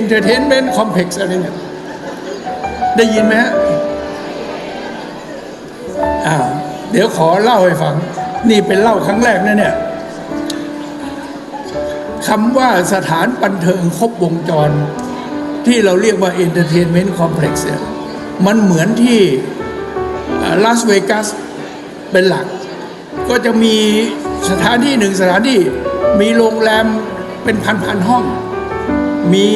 entertainment complex อะไรเนี่ยได้ยินไหมฮะอ่าเดี๋ยวขอเล่าให้ฟัง นี่เป็นเล่าครั้งแรกนะเนี่ยคำว่าสถานบันเทิงครบวงจร ที่เราเรียกว่า entertainment complex เนี่ยมันเหมือนที่ลาสเวกัสเป็นหลัก ก็จะมีสถานที่หนึ่งสถานที่มีโรงแรมเป็นพันๆห้อง มี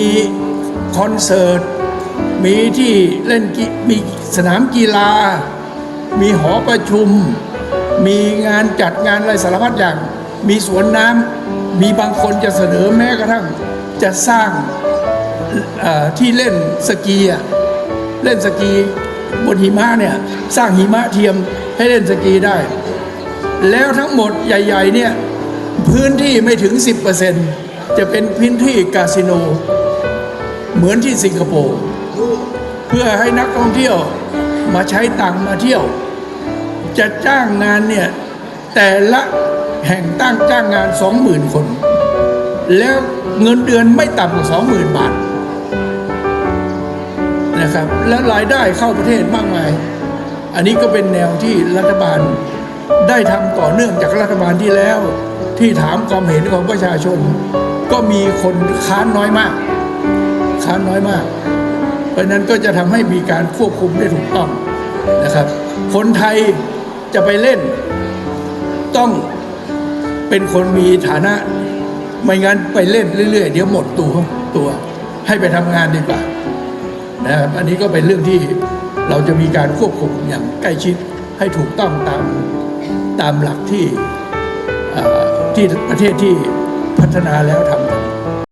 คอนเสิร์ต มีที่เล่นกีมีสนามกีฬา มีหอประชุม มีงานจัดงานอะไรสารพัดอย่าง มีสวนน้ำมีบางคนจะเสนอแม้กระทั่งจะสร้างที่เล่นสกีเล่นสกีบนหิมะเนี่ยสร้างหิมะเทียมให้เล่นสกีได้ แล้วทั้งหมดใหญ่ ๆ เนี่ย พื้นที่ไม่ถึง 10% จะเป็นพื้นที่คาสิโน เหมือนที่สิงคโปร์เพื่อให้นักท่องเที่ยวมาใช้ตังมาเที่ยว จะจ้างงานเนี่ย แต่ละแห่งตั้งจ้างงาน 20,000 คน แล้วเงินเดือนไม่ต่ำกว่า 20,000 บาทนะครับและรายได้เข้าประเทศมากมาย อันนี้ก็เป็นแนวที่รัฐบาลได้ทำต่อเนื่องจากรัฐบาลที่แล้ว ที่ถามความเห็นของประชาชน ก็มีคนค้านน้อยมาก ค้านน้อยมาก เพราะนั้นก็จะทำให้มีการควบคุมได้ถูกต้องนะครับ คนไทยจะไปเล่น ต้องเป็นคนมีฐานะ ไม่งั้นไปเล่นเรื่อยๆ เดี๋ยวหมดตัวตัว ให้ไปทำงานดีกว่านะครับอันนี้ก็เป็นเรื่องที่เราจะมีการควบคุมอย่างใกล้ชิดให้ถูกต้องตามตามหลักที่ที่ประเทศที่ พัฒนาแล้วทำ